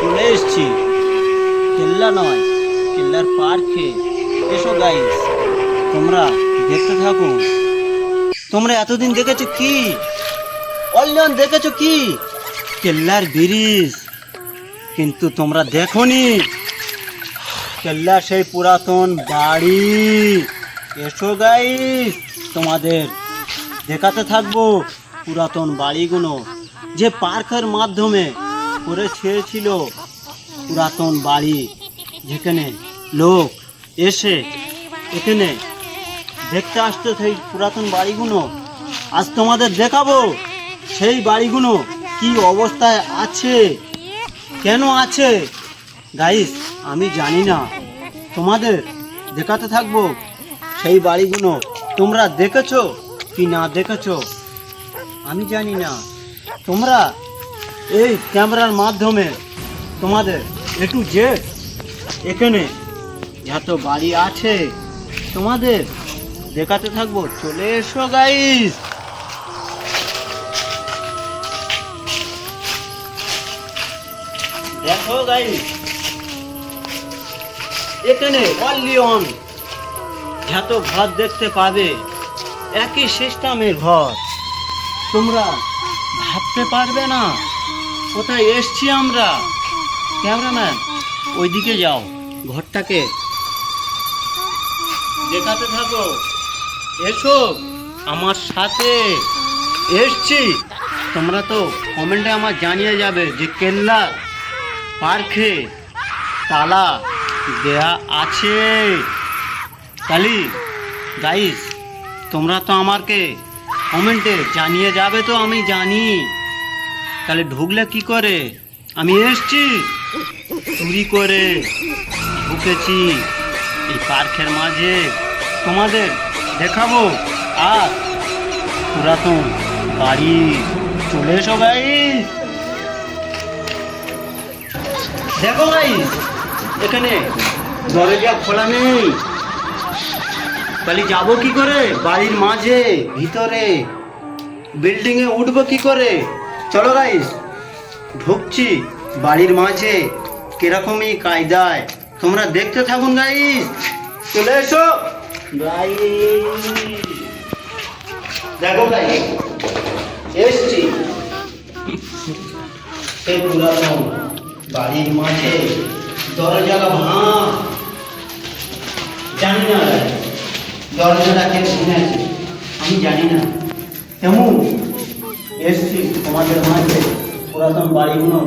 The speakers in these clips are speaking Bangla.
চলে এসছি। কেল্লা নয়, কেল্লার পার্কে। এসো গাইস তোমরা দেখতে থাকো। তোমরা এতদিন দেখেছ কি? অল্যাণ দেখেছ কি? কেল্লার ব্রিজ। কিন্তু তোমরা দেখোনি। কেল্লা সেই পুরাতন বাড়ি। এসো গাইস তোমাদের দেখাতে থাকব পুরাতন বাড়িগুলো। যে পার্কের মাধ্যমে করে ছেড়েছিল পুরাতন বাড়ি, যেখানে লোক এসে এখানে দেখতে আসতো সেই পুরাতন বাড়িগুলো। আজ তোমাদের দেখাবো সেই বাড়িগুলো কি অবস্থায় আছে, কেন আছে। গাইস আমি জানি না। তোমাদের দেখাতে থাকব সেই বাড়িগুলো। তোমরা দেখেছ কি না দেখেছ? আমি জানি না। তোমরা এই ক্যামেরার মাধ্যমে তোমাদের একটু যে এখানে যত বাড়ি আছে, তোমাদের দেখাতে থাকব। চলে এসো গাইস দেখো গাইস এখানে অলিয়ন যত ঘর দেখতে পাবে। একই সিস্টেমের ঘর। তোমরা ভাবতে পারবে না। কোথায় এসছি আমরা? ক্যামেরাম্যান, ওইদিকে যাও। ঘরটাকে দেখাতে থাকো। এসো, আমার সাথে। এসছি। তোমরা তো কমেন্টে আমার জানিয়ে যাবে যে কেল্লা পার্কে তালা দেয়া আছে। কালি গাইস তোমরা তো আমাকে কমেন্টে জানিয়ে যাবে তো আমি জানি। তাহলে ঢুকলে কি করে? আমি এসছি। চুরি করে ঢুকেছি। এই পার্কের মাঝে তোমাদের দেখাবো। আর পুরাতন বাড়ি চলে এসো ভাই। দেখো ভাই, এখানে দরজা খোলা নেই। তাহলে যাব কি করে? বাড়ির মাঝে, ভিতরে। বিল্ডিং এ উঠবো কি করে? চলো গাইস ঢুকছি বাড়ির মাঝে, কিরকমই কায়দায়। তোমরা দেখতে থাকুন গাইস চলে এসো। দেখো গাইস এসছি। বাড়ির মাঝে দরজাটা ভাঙ। দরজাটা কে ভেঙেছে আমি জানি না। তেমন এসছি তোমাদের মাঝে, পুরাতন বাড়িগুলো।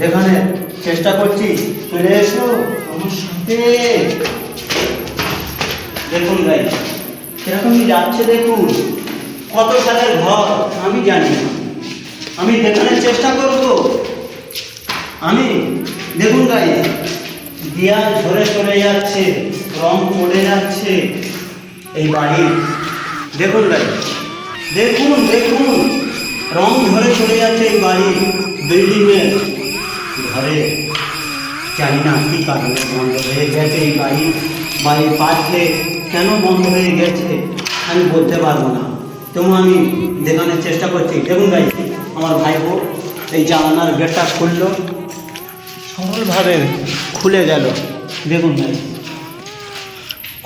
দেখানোর চেষ্টা করছি, চলে এসো দেখুন গাই কিরকমই যাচ্ছে দেখুন। কত সালের ঘর, আমি জানি না। আমি দেখানোর চেষ্টা করব, আমি, দেখুন গাই দেয়াল ঝরে চলে যাচ্ছে, রং পড়ে যাচ্ছে। এই বাড়ির। দেখুন গাই দেখুন দেখুন। রং ধরে চলে যাচ্ছে এই বাড়ি বিল্ডিংয়ের ঘরে। জানি না কি কারণে বন্ধ হয়ে গেছে এই বাড়ি বাড়ির পাশে কেন বন্ধ হয়ে গেছে, আমি বলতে পারব না। তবু আমি দেখানোর চেষ্টা করছি। দেখুন ভাই আমার ভাইপো এই জানালার গেটটা খুললো। সরলভাবে খুলে গেল। দেখুন ভাই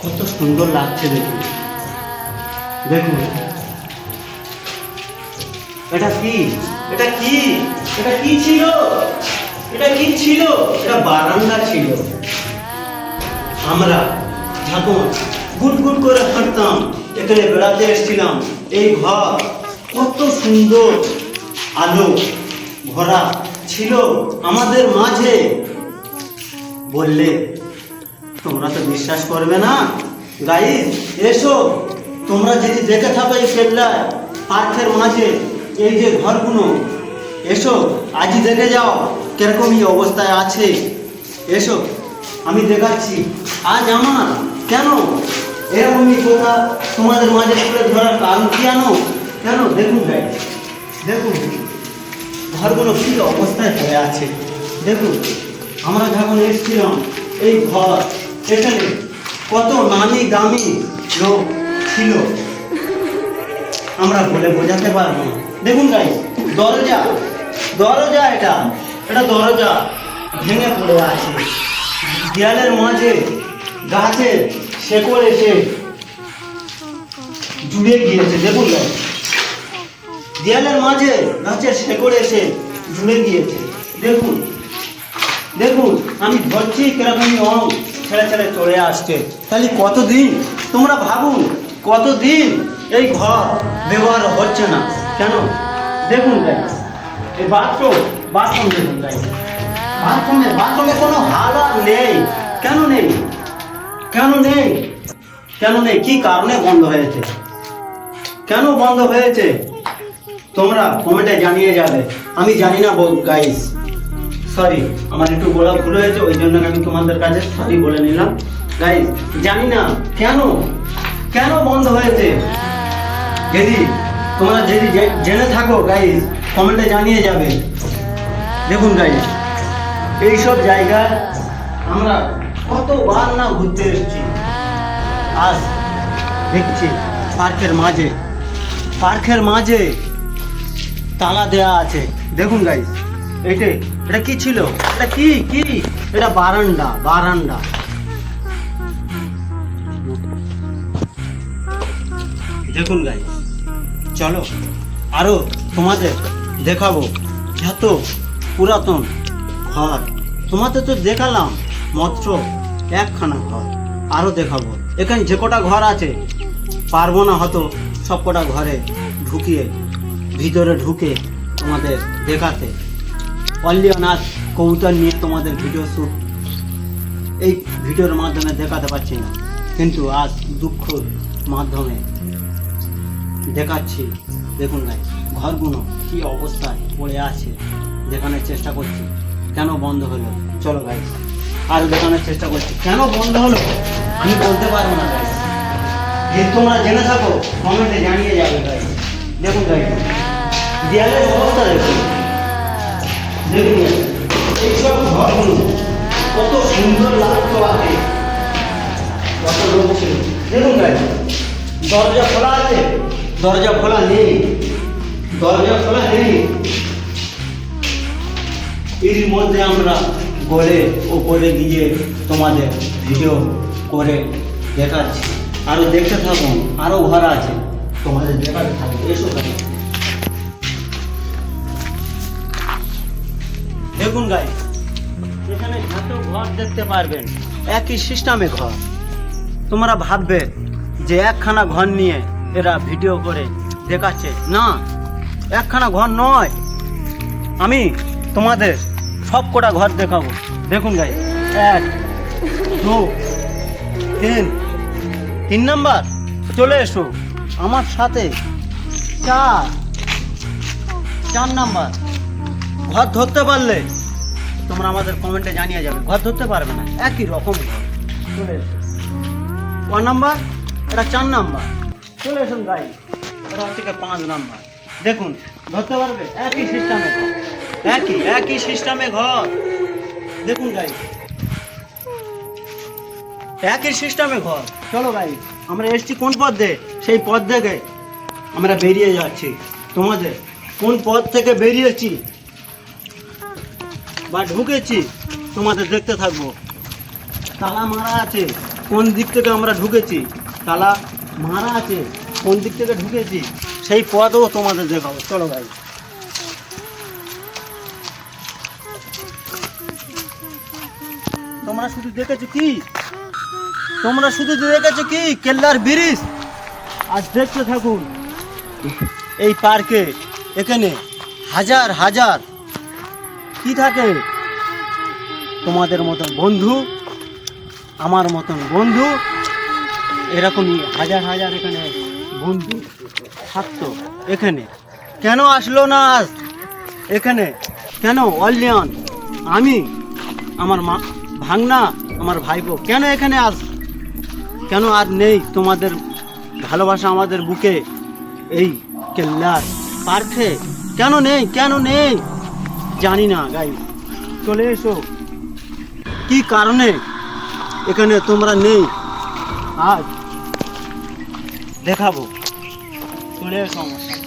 কত সুন্দর লাগছে দেখুন। দেখুন। এটা কি? এটা কি? এটা কি ছিল? এটা কি ছিল? এটা বারান্দা ছিল। আমরা যখন গুট গুট করে হাঁটতাম। এখানে বেড়াতে এসেছিলাম। এই ঘর কত সুন্দর। আলো ভরা ছিল আমাদের মাঝে। বললে তোমরা তো বিশ্বাস করবে না? গাই এসো, তোমরা যদি দেখে থাকো এই কেল্লায়, পার্কের মাঝে, এই যে ঘরগুলো, এসো, আজই দেখে যাও কিরকমই অবস্থায় আছে। এসো, আমি দেখাচ্ছি। আজ আমার? কেন? এরকমই কথা তোমাদের মাঝে তুলে ধরার কারণ কি আনো কেন? দেখুন ভাই দেখুন, ঘরগুলো কী অবস্থায় হয়ে আছে। দেখুন, আমরা যখন এসেছিলাম, এই ঘর এখানে কত নামি দামি লোক ছিল। আমরা বলে বোঝাতে পারব। দেখুন গাই দরজা দরজা এটা। এটা দরজা ভেঙে পড়ে আছে। দেয়ালের মাঝে গাছের শেকড় এসে জুড়ে গিয়েছে। দেখুন না দেয়ালের মাঝে গাছের শেকড় এসে জুড়ে গিয়েছে। দেখুন দেখুন, আমি ধরছি কীরকম রং। ছেড়ে ছেড়ে চলে আসছে। তাহলে কতদিন? তোমরা ভাবুন, কতদিন এই ঘর ব্যবহার হচ্ছে না? কেন? দেখুন তাই এই বাথরুম বাথরুম দেখুন তাই বাথরুমে বাথরুমে কোনো হালাত নেই। কেন নেই? কেন নেই? কেন নেই? কি কারণে বন্ধ হয়েছে? কেন বন্ধ হয়েছে? তোমরা কমেন্টে জানিয়ে যাবে। আমি জানি না গাইস সরি আমার একটু বলা ভুল হয়েছে, ওই জন্য আমি তোমাদের কাছে সরি বলে নিলাম। গাইস জানি না, কেন? কেন বন্ধ হয়েছে? যদি তোমরা যদি জেনে থাকো গাইস কমেন্টে জানিয়ে যাবে। দেখুন গাইস এইসব জায়গায় আমরা কতবার না ঘুরতে এসেছি। আজ দেখছি পার্কের মাঝে পার্কের মাঝে তালা দেয়া আছে। দেখুন গাইস এইটা এটা কি ছিল? এটা কি? কি? এটা বারান্দা বারান্দা। দেখুন গাইস চলো, আরও তোমাদের দেখাবো। এত পুরাতন ঘর, তোমাদের তো দেখালাম, মাত্র একখানা ঘর। আরও দেখাবো। এখানে যে কটা ঘর আছে, পারব না হয়তো সব কটা ঘরে ঢুকিয়ে, ভিতরে ঢুকে তোমাদের দেখাতে। অল্লিয়নাথ কবুতর নিয়ে তোমাদের ভিডিও শ্যুট এই ভিডিওর মাধ্যমে দেখাতে পারছি না। কিন্তু আজ দুঃখর মাধ্যমে দেখাচ্ছি। দেখুন ভাই ঘরগুলো কি অবস্থায় পড়ে আছে, দেখানোর চেষ্টা করছি। কেন বন্ধ হলো? চলো ভাই আরও দেখানোর চেষ্টা করছি। কেন বন্ধ হলো? আমি বলতে পারব না ভাই যে তোমরা জেনে থাকো কমেন্টে জানিয়ে যাবে ভাই দেখুন ভাই দেয়ালের অবস্থা দেখুন। দরজা খোলা নেই। দরজা খোলা নেই। এর মধ্যে আমরা গড়ে ওপরে গিয়ে তোমাদের ভিডিও করে দেখাচ্ছি। আরও দেখতে থাকুন, আরও ঘর আছে। তোমাদের দেখাতে থাকবে এসো দেখুন গাই এখানে যত ঘর দেখতে পারবেন, একই সিস্টেমে ঘর। তোমরা ভাববে যে একখানা ঘর নিয়ে এরা ভিডিও করে দেখাচ্ছে। না, একখানা ঘর নয়। আমি তোমাদের সব কটা ঘর দেখাবো। দেখুন গাই এক, দু, তিন তিন নাম্বার, চলে এসো। আমার সাথে চার চার নাম্বার। ঘর ধরতে পারলে তোমরা আমাদের কমেন্টে জানিয়ে যাবে। ঘর ধরতে পারবে না, একই রকম ঘর। চলে এসো। নাম্বার? এটা চার নাম্বার। চলে গাই এটা হচ্ছে গিয়ে পাঁচ নাম্বার। দেখুন, ধরতে পারবে? একই সিস্টেমে একই একই সিস্টেমে ঘর। দেখুন গাই একই সিস্টেমে ঘর। চলো গাই আমরা এসছি কোন পথ দিয়ে সেই পথ থেকে আমরা বেরিয়ে যাচ্ছি। তোমাদের কোন পথ থেকে বেরিয়েছি বা ঢুকেছি, তোমাদের দেখতে থাকব। তালা মারা আছে। কোন দিক থেকে আমরা ঢুকেছি? তালা মারা আছে, কোন দিক থেকে ঢুকেছি, সেই পথও তোমাদের দেখাবো। চলো ভাই। তোমরা শুধু দেখেছ কি? তোমরা শুধু দেখেছ কি? কেল্লার ব্রিজ? আজ দেখতে থাকুন, এই পার্কে এখানে হাজার হাজার কি থাকে? তোমাদের মতন বন্ধু, আমার মতন বন্ধু এরকমই হাজার হাজার এখানে বন্ধু থাকতো এখানে। কেন আসলো না আজ? এখানে কেন অলিয়ন? আমি, আমার মা ভাগনা আমার ভাইপো, কেন এখানে আস কেন আর নেই তোমাদের ভালোবাসা আমাদের বুকে? এই কেল্লার পার্কে কেন নেই কেন নেই? জানি না গাই চলে এসো। কি কারণে এখানে তোমরা নেই? আজ দেখাবো চলে এসো আমার সাথে।